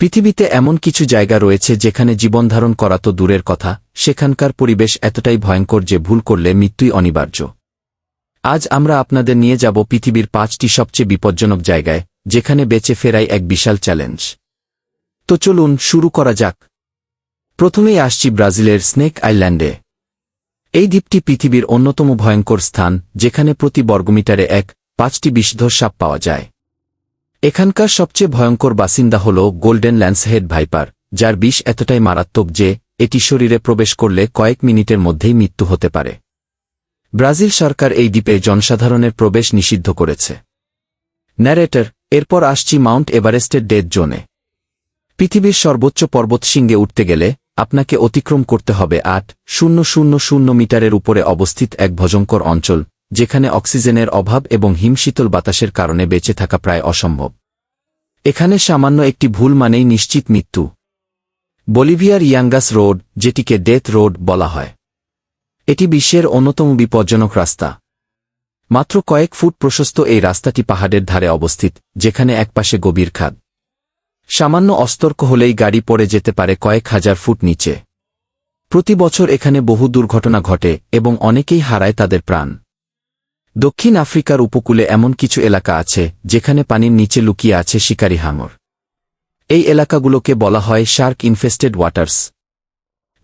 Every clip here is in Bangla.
পৃথিবীতে এমন কিছু জায়গা রয়েছে যেখানে জীবনধারণ করা তো দূরের কথা, সেখানকার পরিবেশ এতটাই ভয়ঙ্কর যে ভুল করলে মৃত্যুই অনিবার্য। আজ আমরা আপনাদের নিয়ে যাব পৃথিবীর পাঁচটি সবচেয়ে বিপজ্জনক জায়গায়, যেখানে বেঁচে ফেরাই এক বিশাল চ্যালেঞ্জ। তো চলুন শুরু করা যাক। প্রথমেই আসছি ব্রাজিলের স্নেক আইল্যান্ডে। এই দ্বীপটি পৃথিবীর অন্যতম ভয়ঙ্কর স্থান, যেখানে প্রতি বর্গমিটারে এক, পাঁচটি বিষধর সাপ পাওয়া যায়। এখানকার সবচেয়ে ভয়ঙ্কর বাসিন্দা হল গোল্ডেন ল্যান্সহেড ভাইপার, যার বিষ এতটাই মারাত্মক যে, এটি শরীরে প্রবেশ করলে কয়েক মিনিটের মধ্যেই মৃত্যু হতে পারে। ব্রাজিল সরকার এই দ্বীপে জনসাধারণের প্রবেশ নিষিদ্ধ করেছে। ন্যারেটর, এরপর আসছি মাউন্ট এভারেস্টের ডেথ জোনে। পৃথিবীর সর্বোচ্চ পর্বতশৃঙ্গে উঠতে গেলে আপনাকে অতিক্রম করতে হবে আট শূন্য শূন্য শূন্য মিটারের উপরে অবস্থিত এক ভজঙ্কর অঞ্চল যেখানে অক্সিজেনের অভাব এবং হিমশীতল বাতাসের কারণে বেঁচে থাকা প্রায় অসম্ভব। এখানে সামান্য একটি ভুল মানেই নিশ্চিত মৃত্যু। বলিভিয়ার ইয়াঙ্গাস রোড, যেটিকে ডেথ রোড বলা হয়, এটি বিশ্বের অন্যতম বিপজ্জনক রাস্তা। মাত্র কয়েক ফুট প্রশস্ত এই রাস্তাটি পাহাড়ের ধারে অবস্থিত, যেখানে একপাশে গভীর খাদ। সামান্য অস্তর্ক হলেই গাড়ি পড়ে যেতে পারে কয়েক হাজার ফুট নিচে। প্রতি বছর এখানে বহু দুর্ঘটনা ঘটে এবং অনেকেই হারায় তাদের প্রাণ। দক্ষিণ আফ্রিকার উপকূলে এমন কিছু এলাকা আছে, যেখানে পানির নিচে লুকিয়ে আছে শিকারী হাঙর। এই এলাকাগুলোকে বলা হয় shark infested waters.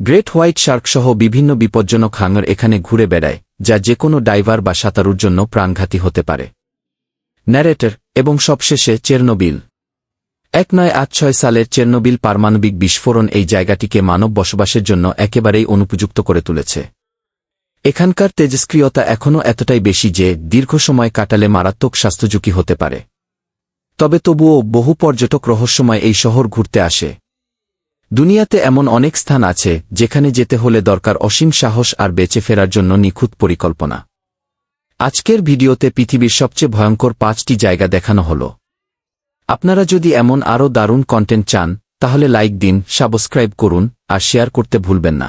Great white shark সহ বিভিন্ন বিপজ্জনক হাঙর এখানে ঘুরে বেড়ায়, যা যে কোনো ডাইভার বা সাঁতারুর জন্য প্রাণঘাতী হতে পারে। ন্যারেটর এবং সবশেষে চেরনোবিল। এক নয় আট ছয় সালের চেরনোবিল পারমাণবিক বিস্ফোরণ এই জায়গাটিকে মানব বসবাসের জন্য একেবারেই অনুপযুক্ত করে তুলেছে। এখানকার তেজস্ক্রিয়তা এখনও এতটাই বেশি যে দীর্ঘ সময় কাটালে মারাত্মক স্বাস্থ্যঝুঁকি হতে পারে। তবে তবুও বহু পর্যটক রহস্যময় এই শহর ঘুরতে আসে। দুনিয়াতে এমন অনেক স্থান আছে যেখানে যেতে হলে দরকার অসীম সাহস আর বেঁচে ফেরার জন্য নিখুঁত পরিকল্পনা। আজকের ভিডিওতে পৃথিবীর সবচেয়ে ভয়ঙ্কর পাঁচটি জায়গা দেখানো হল। আপনারা যদি এমন আরও দারুণ কন্টেন্ট চান, তাহলে লাইক দিন সাবস্ক্রাইব করুন, আর শেয়ার করতে ভুলবেন না।